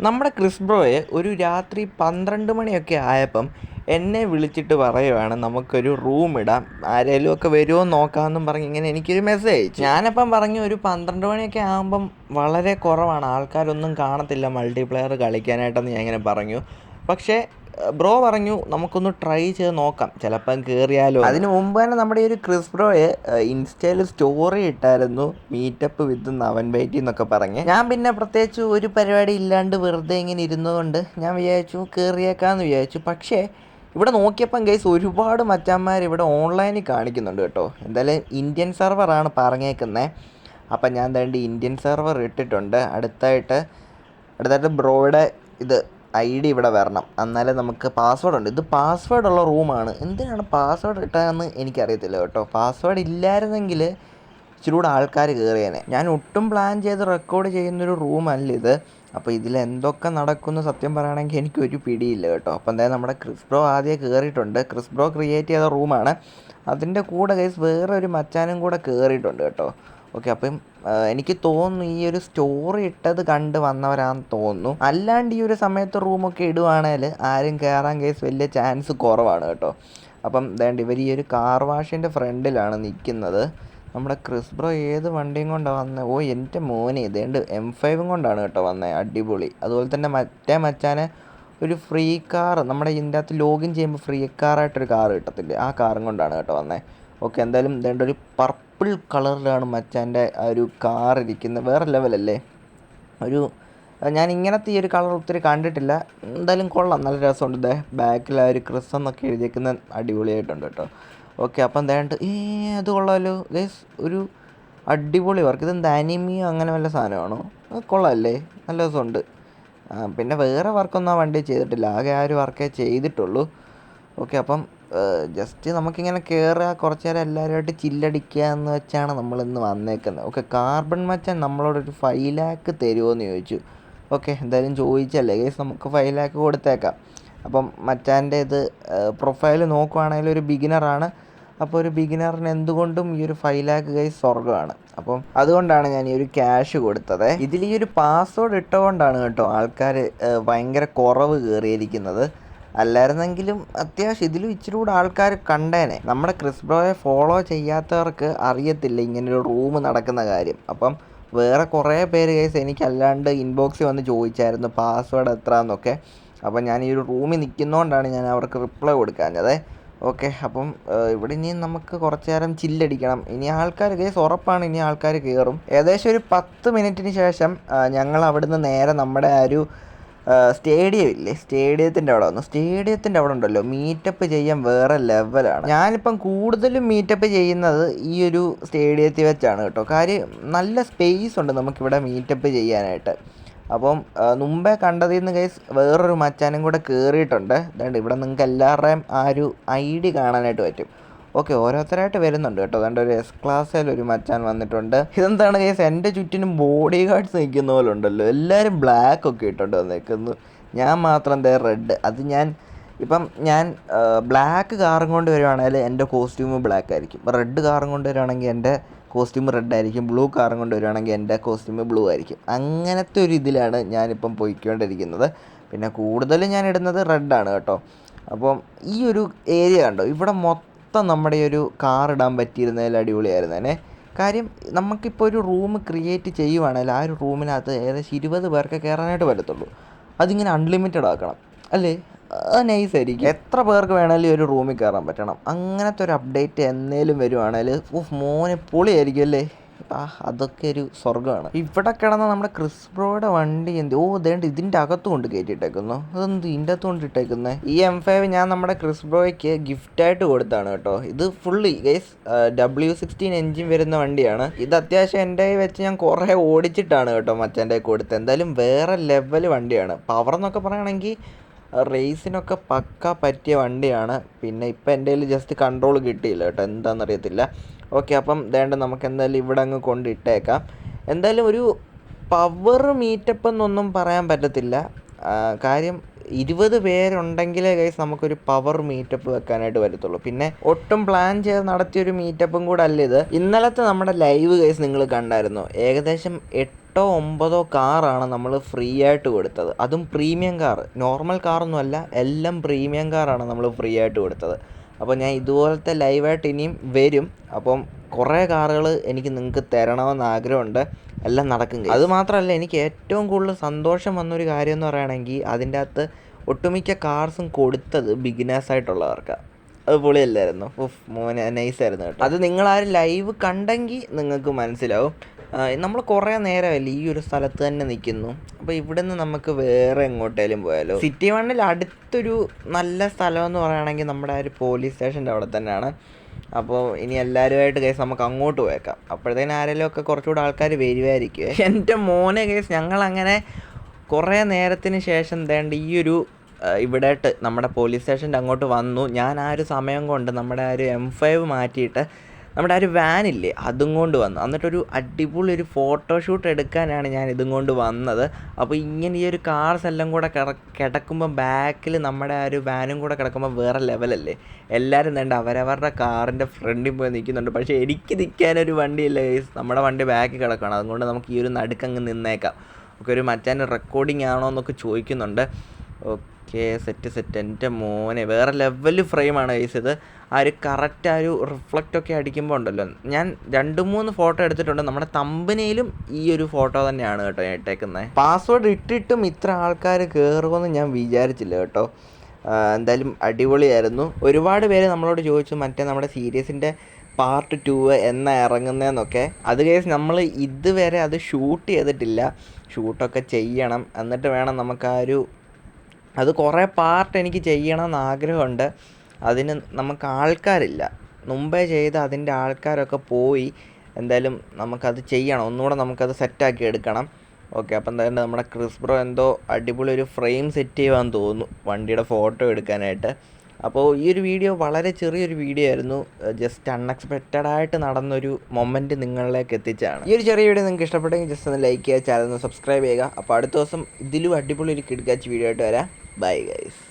നമ്മുടെ ക്രിസ് ബ്രോയെ ഒരു രാത്രി പന്ത്രണ്ട് മണിയൊക്കെ ആയപ്പം എന്നെ വിളിച്ചിട്ട് പറയുവാണ് നമുക്കൊരു റൂം ഇടാം ആരേലും ഒക്കെ വരുമോ നോക്കാമെന്നും പറഞ്ഞ് ഇങ്ങനെ എനിക്കൊരു മെസ്സേജ് അയച്ചു ഞാനപ്പം പറഞ്ഞു ഒരു പന്ത്രണ്ട് മണിയൊക്കെ ആകുമ്പം വളരെ കുറവാണ് ആൾക്കാരൊന്നും കാണത്തില്ല മൾട്ടിപ്ലെയർ കളിക്കാനായിട്ടെന്ന് ഞാൻ ഇങ്ങനെ പറഞ്ഞു. പക്ഷേ ബ്രോ പറഞ്ഞു നമുക്കൊന്ന് ട്രൈ ചെയ്ത് നോക്കാം. ചിലപ്പം കയറിയാലോ അതിന് മുമ്പ് തന്നെ നമ്മുടെ ഈ ഒരു ക്രിസ് ബ്രോയെ ഇൻസ്റ്റയിൽ സ്റ്റോറി ഇട്ടായിരുന്നു മീറ്റപ്പ് വിത്ത് നവൻ ബൈറ്റി എന്നൊക്കെ പറഞ്ഞ്. ഞാൻ പിന്നെ പ്രത്യേകിച്ച് ഒരു പരിപാടി ഇല്ലാണ്ട് വെറുതെ ഇങ്ങനെ ഇരുന്നുകൊണ്ട് ഞാൻ വിചാരിച്ചു കയറിയേക്കാന്ന് വിചാരിച്ചു. പക്ഷേ ഇവിടെ നോക്കിയപ്പം ഗൈസ് ഒരുപാട് മച്ചാന്മാർ ഇവിടെ ഓൺലൈനിൽ കാണിക്കുന്നുണ്ട് കേട്ടോ. എന്തായാലും ഇന്ത്യൻ സെർവറാണ് പറഞ്ഞേക്കുന്നത് അപ്പം ഞാൻ തേണ്ടി ഇന്ത്യൻ സെർവർ ഇട്ടിട്ടുണ്ട്. അടുത്തായിട്ട് അടുത്തായിട്ട് ബ്രോയുടെ ഇത് ഐ ഡി ഇവിടെ വരണം. എന്നാലേ നമുക്ക് പാസ്വേഡ് ഉണ്ട്. ഇത് പാസ്വേഡ് ഉള്ള റൂമാണ് എന്തിനാണ് പാസ്വേഡ് ഇട്ടതെന്ന് എനിക്കറിയത്തില്ല കേട്ടോ. പാസ്വേഡ് ഇല്ലായിരുന്നെങ്കിൽ ഇച്ചിരി കൂടെ ആൾക്കാർ കയറിയേനെ ഞാൻ ഒട്ടും പ്ലാൻ ചെയ്ത് റെക്കോർഡ് ചെയ്യുന്നൊരു റൂമല്ല ഇത്. അപ്പോൾ ഇതിൽ എന്തൊക്കെ നടക്കുന്നു സത്യം പറയുകയാണെങ്കിൽ എനിക്കൊരു പിടിയില്ല കേട്ടോ. അപ്പോൾ എന്തായാലും നമ്മുടെ ക്രിസ്ബ്രോ ആദ്യം കയറിയിട്ടുണ്ട് ക്രിസ്ബ്രോ ക്രിയേറ്റ് ചെയ്ത റൂമാണ് അതിന്റെ കൂടെ കേസ് വേറെ ഒരു മച്ചാനും കൂടെ കയറിയിട്ടുണ്ട് കേട്ടോ. ഓക്കെ അപ്പം എനിക്ക് തോന്നുന്നു ഈ ഒരു സ്റ്റോറി ഇട്ടത് കണ്ട് വന്നവരാന്ന് തോന്നുന്നു. അല്ലാണ്ട് ഈ ഒരു സമയത്ത് റൂമൊക്കെ ഇടുവാണെങ്കിൽ ആരും കയറാൻ കേസ് വലിയ ചാൻസ് കുറവാണ് കേട്ടോ. അപ്പം വേണ്ട ഇവർ ഈ ഒരു കാർ വാഷിന്റെ ഫ്രണ്ടിലാണ് നിൽക്കുന്നത് നമ്മുടെ ക്രിസ് ബ്രോ ഏത് വണ്ടിയും കൊണ്ടാണ് വന്നത് ഓ എന്റെ മോനെ ഇതേണ്ട് എം ഫൈവും കൊണ്ടാണ് കേട്ടോ വന്നത് അടിപൊളി. അതുപോലെ തന്നെ മറ്റേ മച്ചാനെ ഒരു ഫ്രീ കാർ നമ്മുടെ ഇതിന്റെ അകത്ത് ലോഗിൻ ചെയ്യുമ്പോൾ ഫ്രീ കാറായിട്ടൊരു കാർ കിട്ടത്തില്ലേ? ആ കാറും കൊണ്ടാണ് കേട്ടോ വന്നത് ഓക്കെ എന്തായാലും ഇതേണ്ട ഒരു പർപ്പിൾ കളറിലാണ് മച്ചാന്റെ ആ ഒരു കാർ ഇരിക്കുന്നത്. വേറെ ലെവലല്ലേ ഒരു ഞാൻ ഇങ്ങനത്തെ ഈ ഒരു കളർ ഒത്തിരി കണ്ടിട്ടില്ല. എന്തായാലും കൊള്ളാം. നല്ല രസമുണ്ട്. ഇതേ ബാക്കിൽ ആ ഒരു ക്രിസ് എന്നൊക്കെ എഴുതിയേക്കുന്ന അടിപൊളിയായിട്ടുണ്ട് കേട്ടോ. ഓക്കെ അപ്പം എന്താണ്ട് ഈ അത് കൊള്ളാമല്ലോ ഗൈസ് ഒരു അടിപൊളി വർക്ക് ഇത് എന്താ അനിമിയോ അങ്ങനെ വല്ല സാധനമാണോ? കൊള്ളാമല്ലേ നല്ല രസമുണ്ട്. പിന്നെ വേറെ വർക്കൊന്നും ആ വണ്ടി ചെയ്തിട്ടില്ല. ആകെ ആ ഒരു വർക്കേ ചെയ്തിട്ടുള്ളൂ. ഓക്കെ അപ്പം ജസ്റ്റ് നമുക്കിങ്ങനെ കയറുക കുറച്ച് നേരം എല്ലാവരുമായിട്ട് ചില്ലടിക്കുക എന്ന് വെച്ചാണ് നമ്മളിന്ന് വന്നേക്കുന്നത്. ഓക്കെ കാർബൺ മച്ചാൻ നമ്മളോടൊരു ഫൈവ് ലാക്ക് തരുമോ എന്ന് ചോദിച്ചു. ഓക്കെ എന്തായാലും ചോദിച്ചല്ലേ കേസ് നമുക്ക് ഫൈവ് ലാക്ക് കൊടുത്തേക്കാം. അപ്പം മച്ചാന്റെ ഇത് പ്രൊഫൈൽ നോക്കുവാണെങ്കിൽ ഒരു ബിഗിനറാണ് അപ്പോൾ ഒരു ബിഗിനറിന് എന്തുകൊണ്ടും ഈ ഒരു ഫൈവ് ലാക്ക് കൈ സ്വർഗമാണ്. അപ്പം അതുകൊണ്ടാണ് ഞാൻ ഈ ഒരു ക്യാഷ് കൊടുത്തത്. ഇതിൽ ഈ ഒരു പാസ്വേഡ് ഇട്ടുകൊണ്ടാണ് കേട്ടോ ആൾക്കാർ ഭയങ്കര കുറവ് കയറിയിരിക്കുന്നത്. അല്ലായിരുന്നെങ്കിലും അത്യാവശ്യം ഇതിലും ഇച്ചിരി കൂടെ ആൾക്കാർ കണ്ടേനെ. നമ്മുടെ ക്രിസ് ബ്രോയെ ഫോളോ ചെയ്യാത്തവർക്ക് അറിയത്തില്ല ഇങ്ങനൊരു റൂം നടക്കുന്ന കാര്യം. അപ്പം വേറെ കുറേ പേര് കേസ് എനിക്കല്ലാണ്ട് ഇൻബോക്സിൽ വന്ന് ചോദിച്ചായിരുന്നു പാസ്വേഡ് എത്ര എന്നൊക്കെ അപ്പം ഞാൻ ഈ ഒരു റൂമിൽ നിൽക്കുന്നതുകൊണ്ടാണ് ഞാൻ അവർക്ക് റിപ്ലൈ കൊടുക്കാഞ്ഞത്. ഓക്കെ അപ്പം ഇവിടെ ഇനി നമുക്ക് കുറച്ച് നേരം ചില്ലടിക്കണം ഇനി ആൾക്കാർ കേസ് ഉറപ്പാണ് ഇനി ആൾക്കാർ കയറും ഏകദേശം ഒരു പത്ത് മിനിറ്റിന് ശേഷം ഞങ്ങൾ അവിടുന്ന് നേരെ നമ്മുടെ ആ ഒരു സ്റ്റേഡിയം ഇല്ലേ? സ്റ്റേഡിയത്തിന്റെ അവിടെ വന്നു. സ്റ്റേഡിയത്തിന്റെ അവിടെ ഉണ്ടല്ലോ. മീറ്റപ്പ് ചെയ്യാൻ വേറെ ലെവലാണ്. ഞാനിപ്പം കൂടുതലും മീറ്റപ്പ് ചെയ്യുന്നത് ഈ ഒരു സ്റ്റേഡിയത്തിൽ വെച്ചാണ് കേട്ടോ. കാര്യം നല്ല സ്പേസ് ഉണ്ട് നമുക്കിവിടെ മീറ്റപ്പ് ചെയ്യാനായിട്ട്. അപ്പം മുമ്പേ കണ്ടതിൽ നിന്ന് കേസ് വേറൊരു മച്ചാനും കൂടെ കയറിയിട്ടുണ്ട് അതുകൊണ്ട് ഇവിടെ നിങ്ങൾക്ക് എല്ലാവരുടെയും ആ ഒരു ഐ ഡി കാണാനായിട്ട് പറ്റും. ഓക്കെ ഓരോരുത്തരായിട്ട് വരുന്നുണ്ട് കേട്ടോ. അതുകൊണ്ട് ഒരു എസ് ക്ലാസ്സിൽ ഒരു മച്ചാൻ വന്നിട്ടുണ്ട്. ഇതെന്താണ് കേസ് എന്റെ ചുറ്റിനും ബോഡി ഗാർഡ്സ് നിൽക്കുന്ന പോലെ ഉണ്ടല്ലോ എല്ലാവരും ബ്ലാക്ക് ഒക്കെ ഇട്ടുകൊണ്ട് വന്നേക്കുന്നു. ഞാൻ മാത്രം എന്താ റെഡ് അത് ഞാൻ ഇപ്പം ഞാൻ ബ്ലാക്ക് കാറും കൊണ്ട് വരുവാണെങ്കിൽ എന്റെ കോസ്റ്റ്യൂം ബ്ലാക്ക് ആയിരിക്കും. റെഡ് കാറും കൊണ്ട് വരുവാണെങ്കിൽ എന്റെ കോസ്റ്റ്യൂം റെഡ് ആയിരിക്കും. ബ്ലൂ കാറും കൊണ്ട് വരുവാണെങ്കിൽ എന്റെ കോസ്റ്റ്യൂം ബ്ലൂ ആയിരിക്കും. അങ്ങനത്തെ ഒരു ഇതിലാണ് ഞാനിപ്പം പോയിക്കൊണ്ടിരിക്കുന്നത്. പിന്നെ കൂടുതലും ഞാൻ ഇടുന്നത് റെഡാണ് കേട്ടോ. അപ്പം ഈ ഒരു ഏരിയ കണ്ടോ? ഇവിടെ മൊത്തം നമ്മുടെ ഈ ഒരു കാർ ഇടാൻ പറ്റിയിരുന്നതിൽ അടിപൊളിയായിരുന്നേനെ കാര്യം നമുക്കിപ്പോൾ ഒരു റൂം ക്രിയേറ്റ് ചെയ്യുവാണെങ്കിൽ ആ ഒരു റൂമിനകത്ത് ഏകദേശം ഇരുപത് പേർക്ക് കയറാനായിട്ട് പറ്റത്തുള്ളൂ. അതിങ്ങനെ അൺലിമിറ്റഡ് ആക്കണം. അല്ലേ? നൈസ് ആയിരിക്കും. എത്ര പേർക്ക് വേണമെങ്കിലും ഒരു റൂമിൽ കയറാൻ പറ്റണം. അങ്ങനത്തെ ഒരു അപ്ഡേറ്റ് എന്നേലും വരുവാണെങ്കിൽ ഉഫ് മോനെ പൊളിയായിരിക്കും അല്ലേ? അതൊക്കെ ഒരു സ്വർഗമാണ്. ഇവിടെ കിടന്ന നമ്മുടെ ക്രിസ് ബ്രോയുടെ വണ്ടി എന്ത് ഓ ദേണ്ട് ഇതിന്റെ അകത്ത് കൊണ്ട് കയറ്റിയിട്ടേക്കുന്നു. അതെന്ത് ഇതിന്റെ അകത്ത് കൊണ്ട് ഇട്ടേക്കുന്നത് ഈ എം ഫൈവ് ഞാൻ നമ്മുടെ ക്രിസ് ബ്രോയ്ക്ക് ഗിഫ്റ്റായിട്ട് കൊടുത്താണ് കേട്ടോ. ഇത് fully guys W sixteen engine വരുന്ന വണ്ടിയാണ്. ഇത് അത്യാവശ്യം എന്റെ വെച്ച് ഞാൻ കുറേ ഓടിച്ചിട്ടാണ് കേട്ടോ മച്ചാന്റെ കൊടുത്തത്. എന്തായാലും വേറെ ലെവൽ വണ്ടിയാണ്. പവർ എന്നൊക്കെ പറയുകയാണെങ്കിൽ റേസിനൊക്കെ പക്ക പറ്റിയ വണ്ടിയാണ്. പിന്നെ ഇപ്പം എന്റെ കയ്യിൽ ജസ്റ്റ് കൺട്രോൾ കിട്ടിയില്ല കേട്ടോ. എന്താണെന്നറിയത്തില്ല. ഓക്കെ അപ്പം വേണ്ട നമുക്ക് എന്തായാലും ഇവിടെ അങ്ങ് കൊണ്ടിട്ടേക്കാം. എന്തായാലും ഒരു പവർ മീറ്റപ്പ് എന്നൊന്നും പറയാൻ പറ്റത്തില്ല. കാര്യം ഇരുപത് പേരുണ്ടെങ്കിലേ കൈസ് നമുക്കൊരു പവർ മീറ്റപ്പ് വെക്കാനായിട്ട് പറ്റത്തുള്ളൂ. പിന്നെ ഒട്ടും പ്ലാൻ ചെയ്ത് നടത്തിയൊരു മീറ്റപ്പും കൂടെ അല്ല ഇത്. ഇന്നലത്തെ നമ്മുടെ ലൈവ് കേസ് നിങ്ങൾ കണ്ടായിരുന്നു. ഏകദേശം എട്ടോ ഒമ്പതോ കാറാണ് നമ്മൾ ഫ്രീ ആയിട്ട് കൊടുത്തത്. അതും പ്രീമിയം കാർ നോർമൽ കാറൊന്നുമല്ല എല്ലാം പ്രീമിയം കാറാണ് നമ്മൾ ഫ്രീ ആയിട്ട് കൊടുത്തത്. അപ്പോൾ ഞാൻ ഇതുപോലത്തെ ലൈവായിട്ട് ഇനിയും വരും. അപ്പം കുറേ കാറുകൾ എനിക്ക് നിങ്ങൾക്ക് തരണമെന്ന് ആഗ്രഹമുണ്ട്. എല്ലാം നടക്കും. അത് മാത്രമല്ല എനിക്ക് ഏറ്റവും കൂടുതൽ സന്തോഷം വന്നൊരു കാര്യം എന്ന് പറയുകയാണെങ്കിൽ അതിന്റെ അകത്ത് ഒട്ടുമിക്ക കാർസും കൊടുത്തത് ബിഗിനേഴ്സ് ആയിട്ടുള്ളവർക്ക്. അത് പൊളിയല്ലായിരുന്നു? മോനെ നൈസായിരുന്നു കേട്ടോ. അത് നിങ്ങളാരും ലൈവ് കണ്ടെങ്കിൽ നിങ്ങൾക്ക് മനസ്സിലാവും. നമ്മൾ കുറേ നേരമല്ലേ ഈ ഒരു സ്ഥലത്ത് തന്നെ നിൽക്കുന്നു. അപ്പോൾ ഇവിടെ നിന്ന് നമുക്ക് വേറെ എങ്ങോട്ടേലും പോയാലോ? സിറ്റി വണ്ണിൽ അടുത്തൊരു നല്ല സ്ഥലം എന്ന് പറയുകയാണെങ്കിൽ നമ്മുടെ ആ ഒരു പോലീസ് സ്റ്റേഷന്റെ അവിടെ തന്നെയാണ്. അപ്പോൾ ഇനി എല്ലാവരുമായിട്ട് കേസ് നമുക്ക് അങ്ങോട്ട് പോയേക്കാം. അപ്പോഴത്തേനും ആരെങ്കിലും ഒക്കെ കുറച്ചുകൂടെ ആൾക്കാർ വരുമായിരിക്കും എന്റെ മോനെ കേസ് ഞങ്ങളങ്ങനെ കുറേ നേരത്തിന് ശേഷം വേണ്ട ഈ ഒരു ഇവിടെയായിട്ട് നമ്മുടെ പോലീസ് സ്റ്റേഷന്റെ അങ്ങോട്ട് വന്നു. ഞാൻ ആ ഒരു സമയം കൊണ്ട് നമ്മുടെ ആ ഒരു എം ഫൈവ് മാറ്റിയിട്ട് നമ്മുടെ ആ ഒരു വാനില്ലേ അതും കൊണ്ട് വന്നു. എന്നിട്ടൊരു അടിപൊളി ഒരു ഫോട്ടോഷൂട്ട് എടുക്കാനാണ് ഞാൻ ഇതും കൊണ്ട് വന്നത്. അപ്പോൾ ഇങ്ങനെ ഈ ഒരു കാർസ് എല്ലാം കൂടെ കിട കിടക്കുമ്പോൾ ബാക്കിൽ നമ്മുടെ ആ ഒരു വാനും കൂടെ കിടക്കുമ്പോൾ വേറെ ലെവലല്ലേ എല്ലാവരും വേണ്ട അവരവരുടെ കാറിന്റെ ഫ്രണ്ടിൽ പോയി നിൽക്കുന്നുണ്ട്. പക്ഷേ എനിക്ക് നിൽക്കാനൊരു വണ്ടിയില്ല. നമ്മുടെ വണ്ടി ബാക്കിൽ കിടക്കണം അതുകൊണ്ട് നമുക്ക് ഈ ഒരു നടുക്കങ്ങ് നിന്നേക്കാം. ഒക്കെ ഒരു മച്ചാൻ റെക്കോർഡിംഗ് ആണോ എന്നൊക്കെ ചോദിക്കുന്നുണ്ട്. ഓക്കെ സെറ്റ് സെറ്റ് എന്റെ മോനെ വേറെ ലെവൽ ഫ്രെയിമാണ് ഗൈസ് ഇത്. ആ ഒരു കറക്റ്റ് ആ ഒരു റിഫ്ലക്റ്റ് ഒക്കെ അടിക്കുമ്പോൾ ഉണ്ടല്ലോ. ഞാൻ രണ്ട് മൂന്ന് ഫോട്ടോ എടുത്തിട്ടുണ്ട്. നമ്മുടെ തമ്പനയിലും ഈ ഒരു ഫോട്ടോ തന്നെയാണ് കേട്ടോ ഇട്ടേക്കുന്നത് പാസ്വേഡ് ഇട്ടിട്ടും ഇത്ര ആൾക്കാർ കയറുമെന്ന് ഞാൻ വിചാരിച്ചില്ല കേട്ടോ. എന്തായാലും അടിപൊളിയായിരുന്നു. ഒരുപാട് പേര് നമ്മളോട് ചോദിച്ചു മറ്റേ നമ്മുടെ സീരീസിന്റെ പാർട്ട് ടു എന്നാ ഇറങ്ങുന്നതെന്നൊക്കെ അത് കേസ് നമ്മൾ ഇതുവരെ അത് ഷൂട്ട് ചെയ്തിട്ടില്ല. ഷൂട്ടൊക്കെ ചെയ്യണം. എന്നിട്ട് വേണം നമുക്ക് ആ ഒരു അത് കുറേ പാർട്ട് എനിക്ക് ചെയ്യണമെന്ന് ആഗ്രഹമുണ്ട് അതിന് നമുക്ക് ആൾക്കാരില്ല. മുമ്പേ ചെയ്ത അതിന്റെ ആൾക്കാരൊക്കെ പോയി എന്തായാലും നമുക്കത് ചെയ്യണം. ഒന്നുകൂടെ നമുക്കത് സെറ്റാക്കി എടുക്കണം. ഓക്കെ അപ്പം എന്തായാലും നമ്മുടെ ക്രിസ്ബ്രോ എന്തോ അടിപൊളി ഒരു ഫ്രെയിം സെറ്റ് ചെയ്യുവാൻ തോന്നുന്നു വണ്ടിയുടെ ഫോട്ടോ എടുക്കാനായിട്ട്. അപ്പോൾ ഈ ഒരു വീഡിയോ വളരെ ചെറിയൊരു വീഡിയോ ആയിരുന്നു. ജസ്റ്റ് അൺഎക്സ്പെക്റ്റഡ് ആയിട്ട് നടന്നൊരു മൊമെന്റ് നിങ്ങളിലേക്ക് എത്തിച്ചാണ് ഈ ഒരു ചെറിയ വീഡിയോ നിങ്ങൾക്ക് ഇഷ്ടപ്പെട്ടെങ്കിൽ ജസ്റ്റ് ഒന്ന് ലൈക്ക് ചെയ്യുക ചാനൽ ഒന്ന് സബ്സ്ക്രൈബ് ചെയ്യുക. അപ്പോൾ അടുത്ത ദിവസം ഇതിലും അടിപൊളി ഒരു കിടക്കാച്ച് വീഡിയോ ആയിട്ട് വരാം. Bye guys